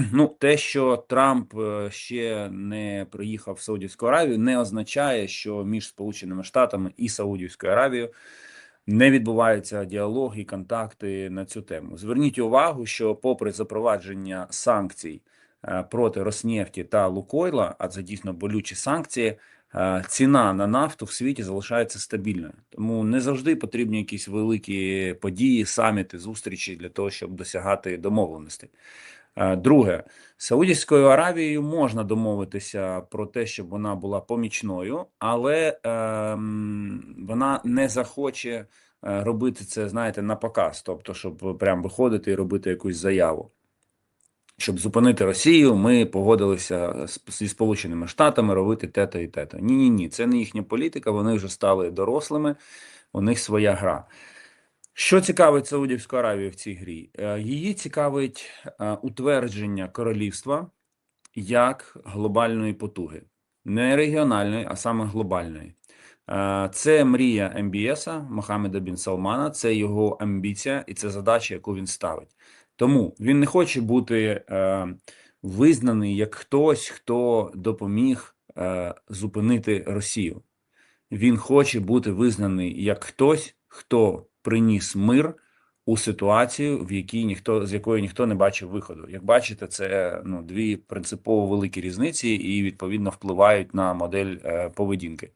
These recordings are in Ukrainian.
Ну, те, що Трамп е, ще не приїхав в Саудівську Аравію, не означає, що між Сполученими Штатами і Саудівською Аравією не відбуваються діалог і контакти на цю тему. Зверніть увагу, що попри запровадження санкцій е, проти Роснефті та Лукойла, а це дійсно болючі санкції. е, Ціна на нафту в світі залишається стабільною, тому не завжди потрібні якісь великі події, саміти, зустрічі для того, щоб досягати домовленостей. Е, Друге, Саудівською Аравією можна домовитися про те, щоб вона була помічною, але ем, вона не захоче е, робити це, знаєте, на показ, тобто, щоб прям виходити і робити якусь заяву. Щоб зупинити Росію, ми погодилися з- зі Сполученими Штатами робити те-то і те-то. Ні, ні, ні, це не їхня політика. Вони вже стали дорослими, у них своя гра. Що цікавить Саудівську Аравію в цій грі? Е, Її цікавить е, утвердження королівства як глобальної потуги, не регіональної, а саме глобальної. Е, Це мрія МБСа Мохаммеда Бін Салмана, це його амбіція і це задача, яку він ставить. Тому він не хоче бути визнаний як хтось, хто допоміг зупинити Росію. Він хоче бути визнаний як хтось, хто приніс мир у ситуацію, в якій ніхто з якої ніхто не бачив виходу. Як бачите, це ну дві принципово великі різниці, і відповідно впливають на модель е, поведінки.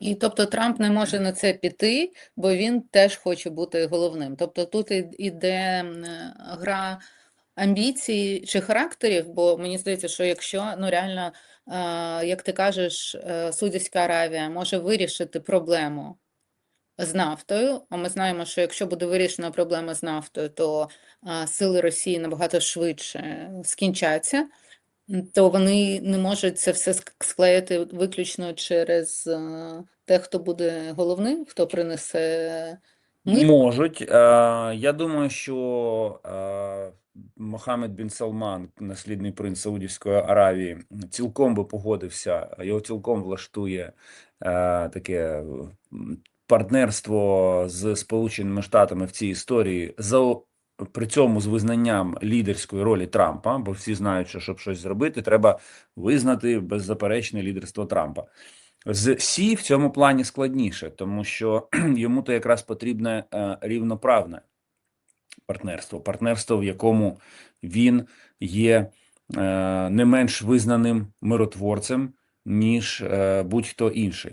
І тобто Трамп не може на це піти, бо він теж хоче бути головним. Тобто тут іде гра амбіцій чи характерів, бо мені здається, що якщо ну реально, е, як ти кажеш, е, Саудівська Аравія може вирішити проблему з нафтою, а ми знаємо, що якщо буде вирішена проблема з нафтою, то е, сили Росії набагато швидше скінчаться. То вони не можуть це все ск- склеїти виключно через е, те, хто буде головним, хто принесе мир. Можуть. Е, я думаю, що е, Мохаммед Бін Салман, наслідний принц Саудівської Аравії, цілком би погодився, його цілком влаштує е, таке партнерство з Сполученими Штатами в цій історії за при цьому з визнанням лідерської ролі Трампа, бо всі знають, що щоб щось зробити, треба визнати беззаперечне лідерство Трампа. З Сі в цьому плані складніше, тому що йому то якраз потрібне е, рівноправне партнерство, партнерство, в якому він є е, не менш визнаним миротворцем, ніж е, будь-хто інший.